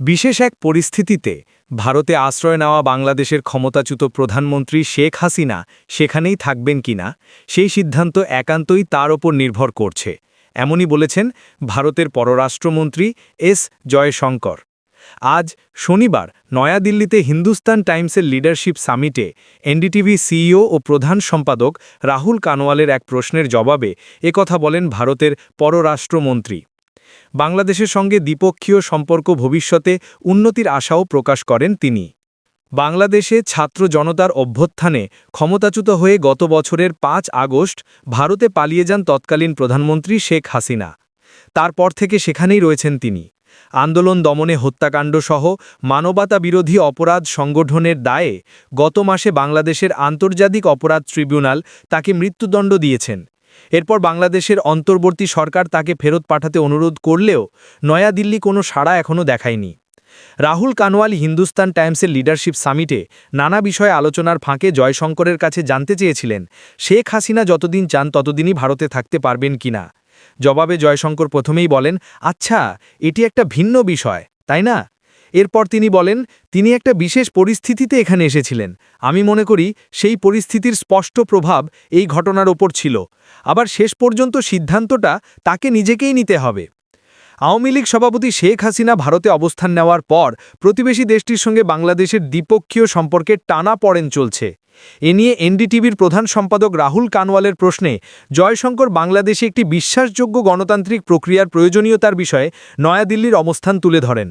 বিশেষ এক পরিস্থিতিতে ভারতে আশ্রয় নেওয়া বাংলাদেশের ক্ষমতাচ্যুত প্রধানমন্ত্রী শেখ হাসিনা সেখানেই থাকবেন কিনা সেই সিদ্ধান্ত একান্তই তার ওপর নির্ভর করছে, এমনই বলেছেন ভারতের পররাষ্ট্রমন্ত্রী এস জয়শঙ্কর। আজ শনিবার নয়াদিল্লিতে হিন্দুস্তান টাইমসের লিডারশিপ সামিটে এনডিটিভি সিইও ও প্রধান সম্পাদক রাহুল কানওয়ালের এক প্রশ্নের জবাবে একথা বলেন ভারতের পররাষ্ট্রমন্ত্রী। বাংলাদেশের সঙ্গে দ্বিপক্ষীয় সম্পর্ক ভবিষ্যতে উন্নতির আশাও প্রকাশ করেন তিনি। বাংলাদেশে ছাত্র জনতার অভ্যুত্থানে ক্ষমতাচ্যুত হয়ে গত বছরের পাঁচ আগস্ট ভারতে পালিয়ে যান তৎকালীন প্রধানমন্ত্রী শেখ হাসিনা। তারপর থেকে সেখানেই রয়েছেন তিনি। আন্দোলন দমনে হত্যাকাণ্ড সহ মানবতা বিরোধী অপরাধ সংগঠনের দায়ে গত মাসে বাংলাদেশের আন্তর্জাতিক অপরাধ ট্রিব্যুনাল তাকে মৃত্যুদণ্ড দিয়েছেন। এরপর বাংলাদেশের অন্তর্বর্তী সরকার তাকে ফেরত পাঠাতে অনুরোধ করলেও নয়াদিল্লি কোনো সাড়া এখনও দেখায়নি। রাহুল কানওয়ালি হিন্দুস্তান টাইমসের লিডারশিপ সামিটে নানা বিষয়ে আলোচনার ফাঁকে জয়শঙ্করের কাছে জানতে চেয়েছিলেন, শেখ হাসিনা যতদিন চান ততদিনই ভারতে থাকতে পারবেন কিনা জবাবে জয়শঙ্কর প্রথমেই বলেন আচ্ছা এটি একটা ভিন্ন বিষয়, তাই না? এরপর তিনি বলেন, তিনি একটা বিশেষ পরিস্থিতিতে এখানে এসেছিলেন। আমি মনে করি সেই পরিস্থিতির স্পষ্ট প্রভাব এই ঘটনার ওপর ছিল। আবার শেষ পর্যন্ত সিদ্ধান্তটা তাকে নিজেকেই নিতে হবে। আওয়ামী লীগ সভাপতি শেখ হাসিনা ভারতে অবস্থান নেওয়ার পর প্রতিবেশী দেশটির সঙ্গে বাংলাদেশের দ্বিপক্ষীয় সম্পর্কে টানা পড়েন চলছে। এ নিয়ে এনডিটিভির প্রধান সম্পাদক রাহুল কানওয়ালের প্রশ্নে, জয়শঙ্কর বাংলাদেশে একটি বিশ্বাসযোগ্য গণতান্ত্রিক প্রক্রিয়ার প্রয়োজনীয়তার বিষয়ে নয়াদিল্লির অবস্থান তুলে ধরেন।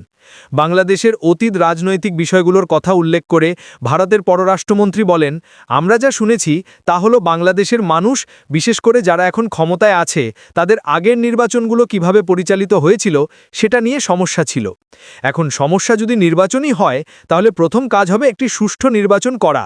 বাংলাদেশের অতীত রাজনৈতিক বিষয়গুলোর কথা উল্লেখ করে ভারতের পররাষ্ট্রমন্ত্রী বলেন, আমরা যা শুনেছি তা হলো বাংলাদেশের মানুষ, বিশেষ করে যারা এখন ক্ষমতায় আছে, তাদের আগের নির্বাচনগুলো কীভাবে পরিচালিত হয়েছিল সেটা নিয়ে সমস্যা ছিল। এখন সমস্যা যদি নির্বাচনই হয়, তাহলে প্রথম কাজ হবে একটি সুষ্ঠু নির্বাচন করা।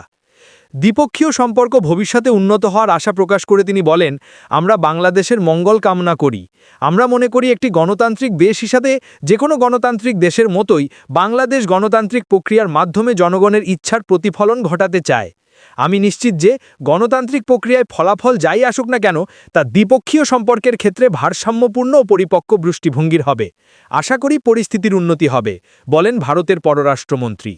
দ্বিপক্ষীয় সম্পর্ক ভবিষ্যতে উন্নত হওয়ার আশা প্রকাশ করে তিনি বলেন, আমরা বাংলাদেশের মঙ্গল কামনা করি। আমরা মনে করি একটি গণতান্ত্রিক দেশ হিসাবে যে কোনো গণতান্ত্রিক দেশের মতোই বাংলাদেশ গণতান্ত্রিক প্রক্রিয়ার মাধ্যমে জনগণের ইচ্ছার প্রতিফলন ঘটাতে চায়। আমি নিশ্চিত যে গণতান্ত্রিক প্রক্রিয়ায় ফলাফল যাই আসুক না কেন, তা দ্বিপক্ষীয় সম্পর্কের ক্ষেত্রে ভারসাম্যপূর্ণ ও পরিপক্ক দৃষ্টিভঙ্গির হবে। আশা করি পরিস্থিতির উন্নতি হবে, বলেন ভারতের পররাষ্ট্রমন্ত্রী।